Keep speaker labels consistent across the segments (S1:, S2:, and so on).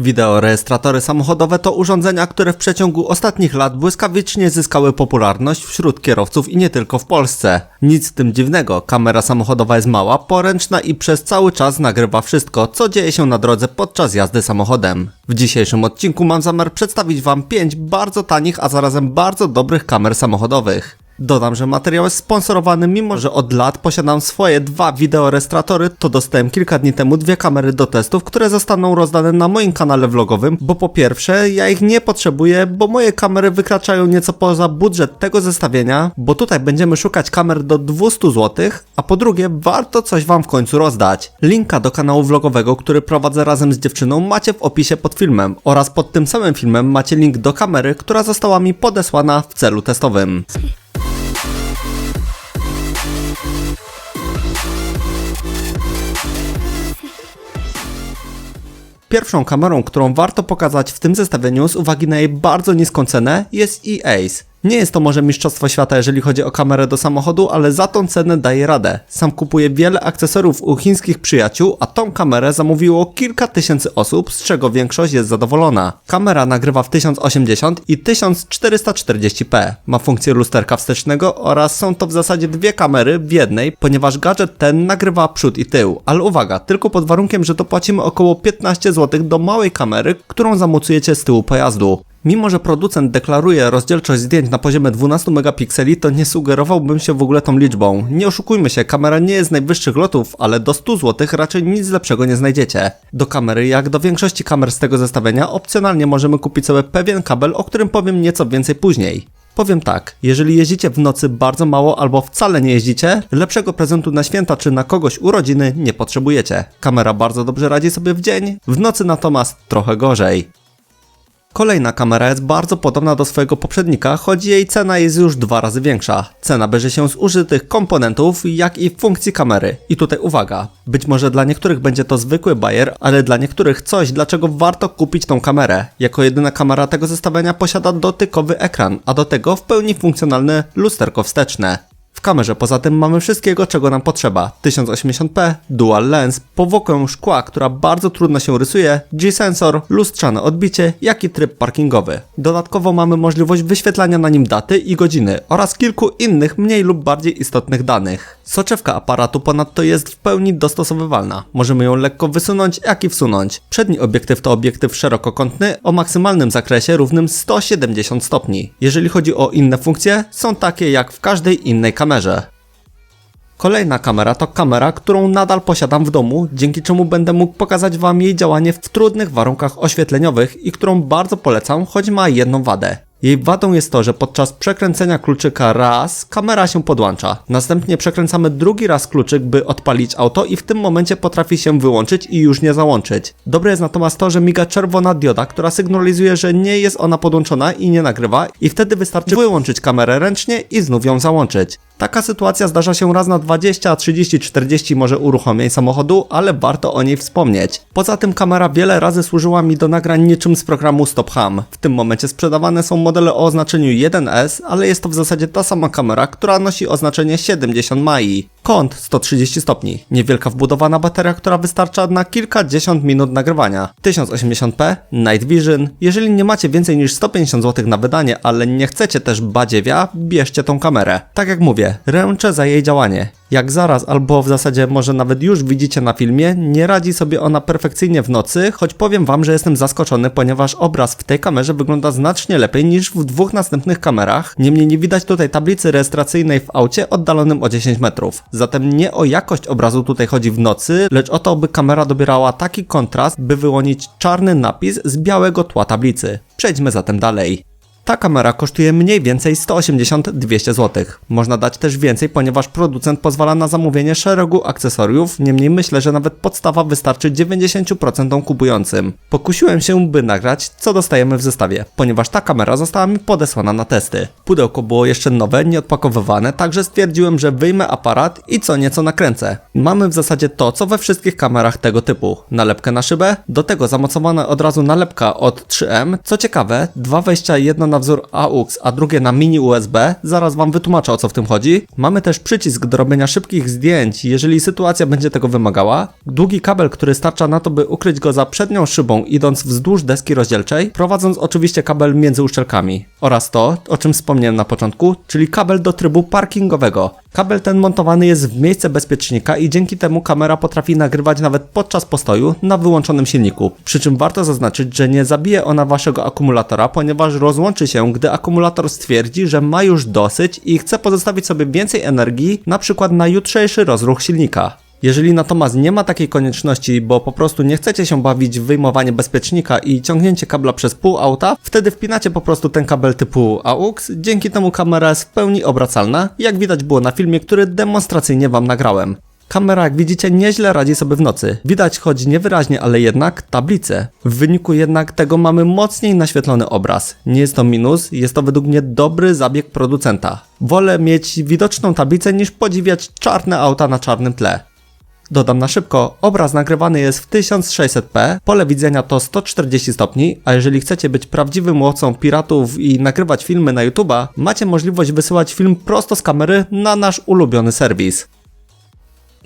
S1: Wideorejestratory samochodowe to urządzenia, które w przeciągu ostatnich lat błyskawicznie zyskały popularność wśród kierowców i nie tylko w Polsce. Nic tym dziwnego, kamera samochodowa jest mała, poręczna i przez cały czas nagrywa wszystko, co dzieje się na drodze podczas jazdy samochodem. W dzisiejszym odcinku mam zamiar przedstawić Wam 5 bardzo tanich, a zarazem bardzo dobrych kamer samochodowych. Dodam, że materiał jest sponsorowany, mimo że od lat posiadam swoje dwa wideorejestratory, to dostałem kilka dni temu dwie kamery do testów, które zostaną rozdane na moim kanale vlogowym, bo po pierwsze, ja ich nie potrzebuję, bo moje kamery wykraczają nieco poza budżet tego zestawienia, bo tutaj będziemy szukać kamer do 200 zł, a po drugie, warto coś Wam w końcu rozdać. Linka do kanału vlogowego, który prowadzę razem z dziewczyną, macie w opisie pod filmem oraz pod tym samym filmem macie link do kamery, która została mi podesłana w celu testowym. Pierwszą kamerą, którą warto pokazać w tym zestawieniu z uwagi na jej bardzo niską cenę jest EASE. Nie jest to może mistrzostwo świata, jeżeli chodzi o kamerę do samochodu, ale za tą cenę daje radę. Sam kupuję wiele akcesoriów u chińskich przyjaciół, a tą kamerę zamówiło kilka tysięcy osób, z czego większość jest zadowolona. Kamera nagrywa w 1080 i 1440p. Ma funkcję lusterka wstecznego oraz są to w zasadzie dwie kamery w jednej, ponieważ gadżet ten nagrywa przód i tył. Ale uwaga, tylko pod warunkiem, że to płacimy około 15 zł do małej kamery, którą zamocujecie z tyłu pojazdu. Mimo, że producent deklaruje rozdzielczość zdjęć na poziomie 12 megapikseli, to nie sugerowałbym się w ogóle tą liczbą. Nie oszukujmy się, kamera nie jest z najwyższych lotów, ale do 100 zł raczej nic lepszego nie znajdziecie. Do kamery, jak do większości kamer z tego zestawienia, opcjonalnie możemy kupić sobie pewien kabel, o którym powiem nieco więcej później. Powiem tak, jeżeli jeździcie w nocy bardzo mało albo wcale nie jeździcie, lepszego prezentu na święta czy na kogoś urodziny nie potrzebujecie. Kamera bardzo dobrze radzi sobie w dzień, w nocy natomiast trochę gorzej. Kolejna kamera jest bardzo podobna do swojego poprzednika, choć jej cena jest już dwa razy większa. Cena bierze się z użytych komponentów, jak i funkcji kamery. I tutaj uwaga, być może dla niektórych będzie to zwykły bajer, ale dla niektórych coś, dlaczego warto kupić tą kamerę. Jako jedyna kamera tego zestawienia posiada dotykowy ekran, a do tego w pełni funkcjonalne lusterko wsteczne. W kamerze poza tym mamy wszystkiego, czego nam potrzeba. 1080p, dual lens, powłokę szkła, która bardzo trudno się rysuje, G-sensor, lustrzane odbicie, jak i tryb parkingowy. Dodatkowo mamy możliwość wyświetlania na nim daty i godziny oraz kilku innych mniej lub bardziej istotnych danych. Soczewka aparatu ponadto jest w pełni dostosowywalna. Możemy ją lekko wysunąć, jak i wsunąć. Przedni obiektyw to obiektyw szerokokątny o maksymalnym zakresie równym 170 stopni. Jeżeli chodzi o inne funkcje, są takie jak w każdej innej kamerze. Kolejna kamera to kamera, którą nadal posiadam w domu, dzięki czemu będę mógł pokazać Wam jej działanie w trudnych warunkach oświetleniowych i którą bardzo polecam, choć ma jedną wadę. Jej wadą jest to, że podczas przekręcenia kluczyka raz, kamera się podłącza. Następnie przekręcamy drugi raz kluczyk, by odpalić auto i w tym momencie potrafi się wyłączyć i już nie załączyć. Dobre jest natomiast to, że miga czerwona dioda, która sygnalizuje, że nie jest ona podłączona i nie nagrywa i wtedy wystarczy wyłączyć kamerę ręcznie i znów ją załączyć. Taka sytuacja zdarza się raz na 20, 30, 40 może uruchomień samochodu, ale warto o niej wspomnieć. Poza tym kamera wiele razy służyła mi do nagrań niczym z programu Stop Ham. W tym momencie sprzedawane są modele o oznaczeniu 1S, ale jest to w zasadzie ta sama kamera, która nosi oznaczenie 70 Mai. Kąt 130 stopni, niewielka wbudowana bateria, która wystarcza na kilkadziesiąt minut nagrywania. 1080p, Night Vision. Jeżeli nie macie więcej niż 150 zł na wydanie, ale nie chcecie też badziewia, bierzcie tą kamerę. Tak jak mówię, ręczę za jej działanie. Jak zaraz, albo w zasadzie może nawet już widzicie na filmie, nie radzi sobie ona perfekcyjnie w nocy, choć powiem wam, że jestem zaskoczony, ponieważ obraz w tej kamerze wygląda znacznie lepiej niż w dwóch następnych kamerach. Niemniej nie widać tutaj tablicy rejestracyjnej w aucie oddalonym o 10 metrów. Zatem nie o jakość obrazu tutaj chodzi w nocy, lecz o to, by kamera dobierała taki kontrast, by wyłonić czarny napis z białego tła tablicy. Przejdźmy zatem dalej. Ta kamera kosztuje mniej więcej 180-200 zł. Można dać też więcej, ponieważ producent pozwala na zamówienie szeregu akcesoriów, niemniej myślę, że nawet podstawa wystarczy 90% kupującym. Pokusiłem się, by nagrać, co dostajemy w zestawie, ponieważ ta kamera została mi podesłana na testy. Pudełko było jeszcze nowe, nieodpakowywane, także stwierdziłem, że wyjmę aparat i co nieco nakręcę. Mamy w zasadzie to, co we wszystkich kamerach tego typu. Nalepkę na szybę, do tego zamocowana od razu nalepka od 3M. Co ciekawe, dwa wejścia jedno na wzór AUX, a drugie na mini USB. Zaraz wam wytłumaczę o co w tym chodzi. Mamy też przycisk do robienia szybkich zdjęć, jeżeli sytuacja będzie tego wymagała. Długi kabel, który starcza na to, by ukryć go za przednią szybą, idąc wzdłuż deski rozdzielczej, prowadząc oczywiście kabel między uszczelkami. Oraz to, o czym wspomniałem na początku, czyli kabel do trybu parkingowego. Kabel ten montowany jest w miejsce bezpiecznika i dzięki temu kamera potrafi nagrywać nawet podczas postoju na wyłączonym silniku. Przy czym warto zaznaczyć, że nie zabije ona waszego akumulatora, ponieważ rozłączy się, gdy akumulator stwierdzi, że ma już dosyć i chce pozostawić sobie więcej energii, na przykład na jutrzejszy rozruch silnika. Jeżeli natomiast nie ma takiej konieczności, bo po prostu nie chcecie się bawić w wyjmowanie bezpiecznika i ciągnięcie kabla przez pół auta, wtedy wpinacie po prostu ten kabel typu AUX, dzięki temu kamera jest w pełni obracalna, jak widać było na filmie, który demonstracyjnie wam nagrałem. Kamera, jak widzicie, nieźle radzi sobie w nocy. Widać choć niewyraźnie, ale jednak tablicę. W wyniku jednak tego mamy mocniej naświetlony obraz. Nie jest to minus, jest to według mnie dobry zabieg producenta. Wolę mieć widoczną tablicę niż podziwiać czarne auta na czarnym tle. Dodam na szybko, obraz nagrywany jest w 1600p, pole widzenia to 140 stopni, a jeżeli chcecie być prawdziwym łowcą piratów i nagrywać filmy na YouTube'a, macie możliwość wysyłać film prosto z kamery na nasz ulubiony serwis.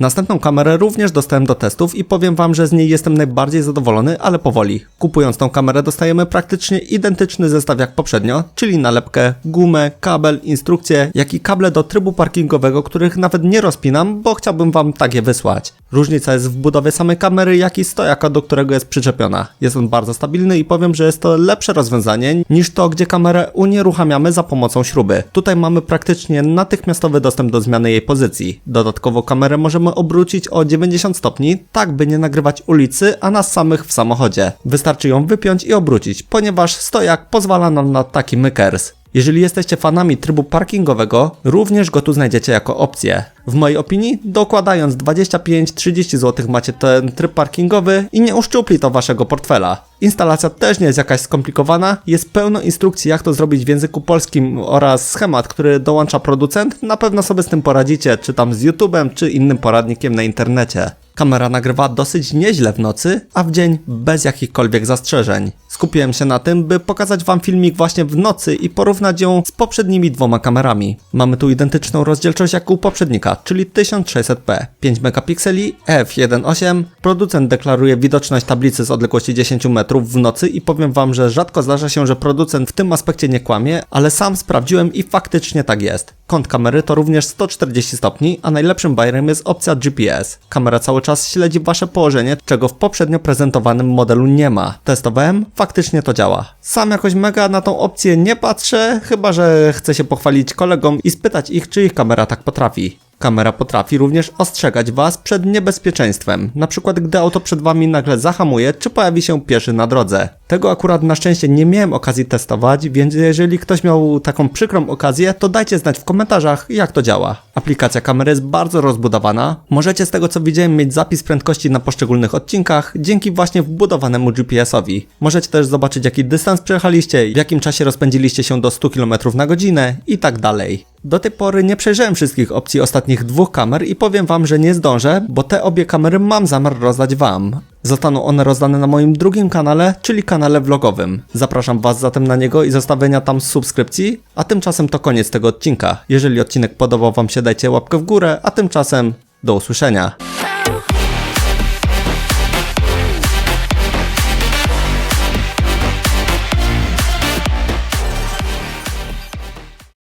S1: Następną kamerę również dostałem do testów i powiem wam, że z niej jestem najbardziej zadowolony, ale powoli. Kupując tą kamerę dostajemy praktycznie identyczny zestaw jak poprzednio, czyli nalepkę, gumę, kabel, instrukcję, jak i kable do trybu parkingowego, których nawet nie rozpinam, bo chciałbym wam tak je wysłać. Różnica jest w budowie samej kamery, jak i stojaka, do którego jest przyczepiona. Jest on bardzo stabilny i powiem, że jest to lepsze rozwiązanie niż to, gdzie kamerę unieruchamiamy za pomocą śruby. Tutaj mamy praktycznie natychmiastowy dostęp do zmiany jej pozycji. Dodatkowo kamerę możemy obrócić o 90 stopni, tak by nie nagrywać ulicy, a nas samych w samochodzie. Wystarczy ją wypiąć i obrócić, ponieważ stojak pozwala nam na taki mykers. Jeżeli jesteście fanami trybu parkingowego, również go tu znajdziecie jako opcję. W mojej opinii, dokładając 25-30 zł macie ten tryb parkingowy i nie uszczupli to waszego portfela. Instalacja też nie jest jakaś skomplikowana, jest pełno instrukcji jak to zrobić w języku polskim oraz schemat, który dołącza producent, na pewno sobie z tym poradzicie, czy tam z YouTube'em, czy innym poradnikiem na internecie. Kamera nagrywa dosyć nieźle w nocy, a w dzień bez jakichkolwiek zastrzeżeń. Skupiłem się na tym, by pokazać wam filmik właśnie w nocy i porównać ją z poprzednimi dwoma kamerami. Mamy tu identyczną rozdzielczość jak u poprzednika, czyli 1600p, 5 megapikseli, f1.8. Producent deklaruje widoczność tablicy z odległości 10 metrów w nocy i powiem wam, że rzadko zdarza się, że producent w tym aspekcie nie kłamie, ale sam sprawdziłem i faktycznie tak jest. Kąt kamery to również 140 stopni, a najlepszym bajerem jest opcja GPS. Kamera cały czas śledzi wasze położenie, czego w poprzednio prezentowanym modelu nie ma. Testowałem, faktycznie to działa. Sam jakoś mega na tą opcję nie patrzę, chyba że chcę się pochwalić kolegom i spytać ich, czy ich kamera tak potrafi. Kamera potrafi również ostrzegać Was przed niebezpieczeństwem, przykład gdy auto przed Wami nagle zahamuje, czy pojawi się pieszy na drodze. Tego akurat na szczęście nie miałem okazji testować, więc jeżeli ktoś miał taką przykrą okazję, to dajcie znać w komentarzach, jak to działa. Aplikacja kamery jest bardzo rozbudowana. Możecie z tego co widziałem mieć zapis prędkości na poszczególnych odcinkach, dzięki właśnie wbudowanemu GPS-owi. Możecie też zobaczyć jaki dystans przejechaliście, w jakim czasie rozpędziliście się do 100 km na godzinę i tak dalej. Do tej pory nie przejrzałem wszystkich opcji ostatnich dwóch kamer i powiem wam, że nie zdążę, bo te obie kamery mam zamiar rozdać wam. Zostaną one rozdane na moim drugim kanale, czyli kanale vlogowym. Zapraszam was zatem na niego i zostawienia tam subskrypcji, a tymczasem to koniec tego odcinka. Jeżeli odcinek podobał wam się, dajcie łapkę w górę, a tymczasem do usłyszenia.